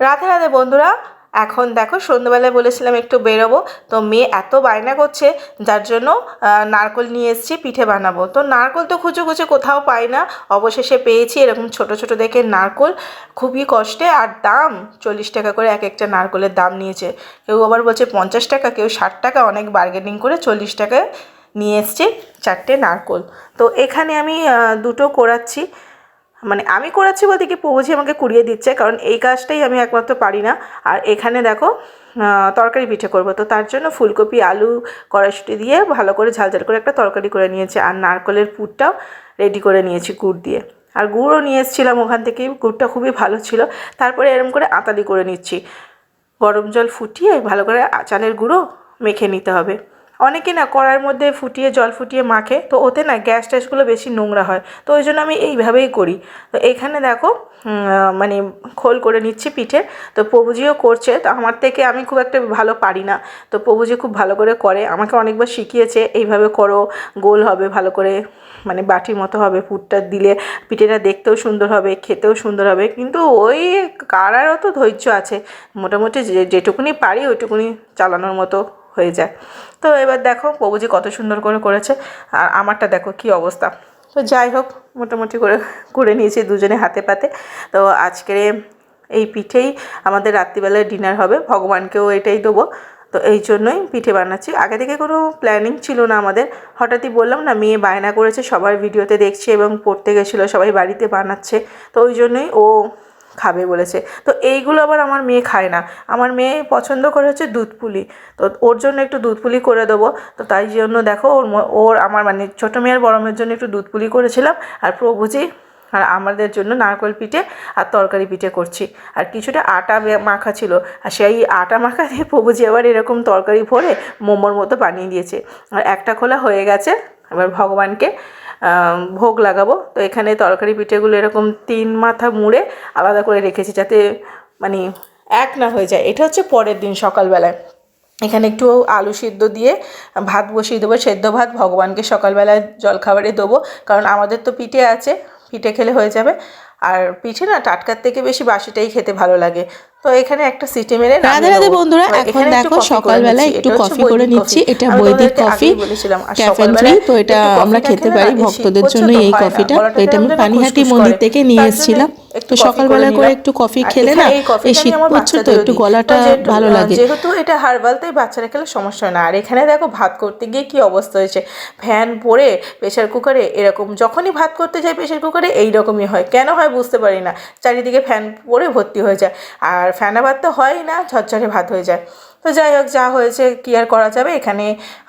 রাধে রাধে বন্ধুরা, এখন দেখো সন্ধ্যেবেলায় বলেছিলাম একটু বেরোবো, তো মেয়ে এত বায়না করছে, যার জন্য নারকল নিয়ে এসেছি, পিঠে বানাবো। তো নারকোল তো খুঁজে খুঁজে কোথাও পাই না, অবশেষে পেয়েছি এরকম ছোট ছোট দেখে নারকোল, খুবই কষ্টে, আর দাম চল্লিশ টাকা করে এক একটা নারকোলের দাম নিয়েছে। কেউ আবার বলছে পঞ্চাশ টাকা, কেউ ষাট টাকা, অনেক বার্গেনিং করে চল্লিশ টাকায় নিয়ে এসছে চারটে নারকোল। তো এখানে আমি দুটো কোরাচ্ছি। মানে আমি করাচ্ছি বলতে কি পৌঁছে আমাকে কুড়িয়ে দিচ্ছে, কারণ এই কাজটাই আমি একমাত্র পারি না। আর এখানে দেখো তরকারি পিঠে করব। তো তার জন্য ফুলকপি, আলু, কড়াইশুটি দিয়ে ভালো করে ঝাল ঝাল করে একটা তরকারি করে নিয়েছি। আর নারকলের পুরটাও রেডি করে নিয়েছি গুড় দিয়ে। আর গুড়ও নিয়ে এসেছিলাম ওখান থেকে, গুড়টা খুবই ভালো ছিল। তারপরে এরম করে আতালি করে নিচ্ছি। গরম জল ফুটিয়ে ভালো করে চালের গুঁড়ো মেখে নিতে হবে। অনেকে না কড়ার মধ্যে ফুটিয়ে, জল ফুটিয়ে মাখে, তো ওতে না গ্যাস ট্যাসগুলো বেশি নোংরা হয়। তো ওই জন্য আমি এইভাবেই করি। তো এখানে দেখো মানে খোল করে নিচ্ছি পিঠে। তো প্রভুজিও করছে, তো আমার থেকে আমি খুব একটা ভালো পারি না। তো প্রভুজি খুব ভালো করে করে, আমাকে অনেকবার শিখিয়েছে, এইভাবে করো, গোল হবে, ভালো করে মানে বাটির মতো হবে, পুরটা দিলে পিঠেটা দেখতেও সুন্দর হবে, খেতেও সুন্দর হবে। কিন্তু ওই কারারও তো ধৈর্য আছে। মোটামুটি যেটুকুনি পারি, ওইটুকুনি চালানোর মতো হয়ে যায় তো এবার দেখো প্রভুজি কত সুন্দর করে করেছে, আর আমারটা দেখো কি অবস্থা। তো যাই হোক, মোটামুটি করে করে নিয়েছি দুজনে হাতে পাতে। তো আজকের এই পিঠেই আমাদের রাত্রিবেলায় ডিনার হবে, ভগবানকেও এটাই দেবো। তো এই জন্যই পিঠে বানাচ্ছি। আগে থেকে কোনো প্ল্যানিং ছিল না আমাদের। হঠাৎই বললাম না, মেয়ে বায়না করেছে, সবার ভিডিওতে দেখছি এবং পড়তে গেছিল, সবাই বাড়িতে বানাচ্ছে। তো ওই জন্যই ও খাবে বলেছে। তো এইগুলো আবার আমার মেয়ে খায় না। আমার মেয়ে পছন্দ করে হচ্ছে দুধ পুলি। তো ওর জন্য একটু দুধ পুলি করে দেবো। তো তাই জন্য দেখো ওর ওর আমার মানে ছোটো মেয়ের বড় মেয়ের জন্য একটু দুধ পুলি করেছিলাম। আর প্রভুজি আর আমাদের জন্য নারকেল পিঠে আর তরকারি পিঠে করছি। আর কিছুটা আটা মাখা ছিল। আর সেই আটা মাখা দিয়ে প্রভুজি আবার এরকম তরকারি ভরে মোমোর মতো বানিয়ে দিয়েছে। আর একটা খোলা হয়ে গেছে। এবার ভগবানকে ভোগ লাগাবো। তো এখানে তরকারি পিঠেগুলো এরকম তিন মাথা মুড়ে আলাদা করে রেখেছি যাতে মানে এক না হয়ে যায়। এটা হচ্ছে পরের দিন সকালবেলায়। এখানে একটু আলু সিদ্ধ দিয়ে ভাত বসিয়ে দেবো, সেদ্ধ ভাত ভগবানকে সকালবেলায় জলখাবারে দেবো, কারণ আমাদের তো পিঠে আছে, পিঠে খেলে হয়ে যাবে। আর পিঠে না টাটকার থেকে বেশি বাসিটাই খেতে ভালো লাগে। তো এখানে একটা সিটি মেরে রাধে রাধে বন্ধুরা এখন দেখো সকালবেলা একটু কফি করে নিচ্ছি। এটা বৈদিক কফি বলেছিলাম, ক্যাফেন ফ্রি তো এটা আমরা খেতে পারি ভক্তদের জন্য এই কফিটা তো এটা আমি পানিহাটি মন্দির থেকে নিয়ে এসেছিলাম। একটু সকালবেলা করে একটু কফি খেলে না? এই শীত পড়ছে তো একটু গলাটা যেহেতু, ভালো লাগে। যেহেতু এটা হার্বাল তাই বাচ্চারা খেলে সমস্যা হয় না। আর এখানে দেখো ভাত করতে গিয়ে কি অবস্থা হয়েছে? ফ্যান পড়ে প্রেশার কুকারে এরকম যখনই ভাত করতে যাই প্রেশার কুকারে এই রকমই হয়। কেন হয় বুঝতে পারি না। চারিদিকে ফ্যান পরে ভর্তি হয়ে যায়। আর ফ্যানা ভাত তো হয়ই না ঝরঝরে ভাত হয়ে যায়। তো যাই হোক যা হয়েছে কি আর করা যাবে? এখানে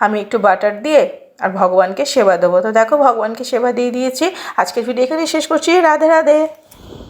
আমি একটু বাটার দিয়ে আর ভগবানকে সেবা দেবো। তো দেখো ভগবানকে সেবা দিয়ে দিয়েছি। আজকের ভিডিও এখানে শেষ করছি। রাধে রাধে।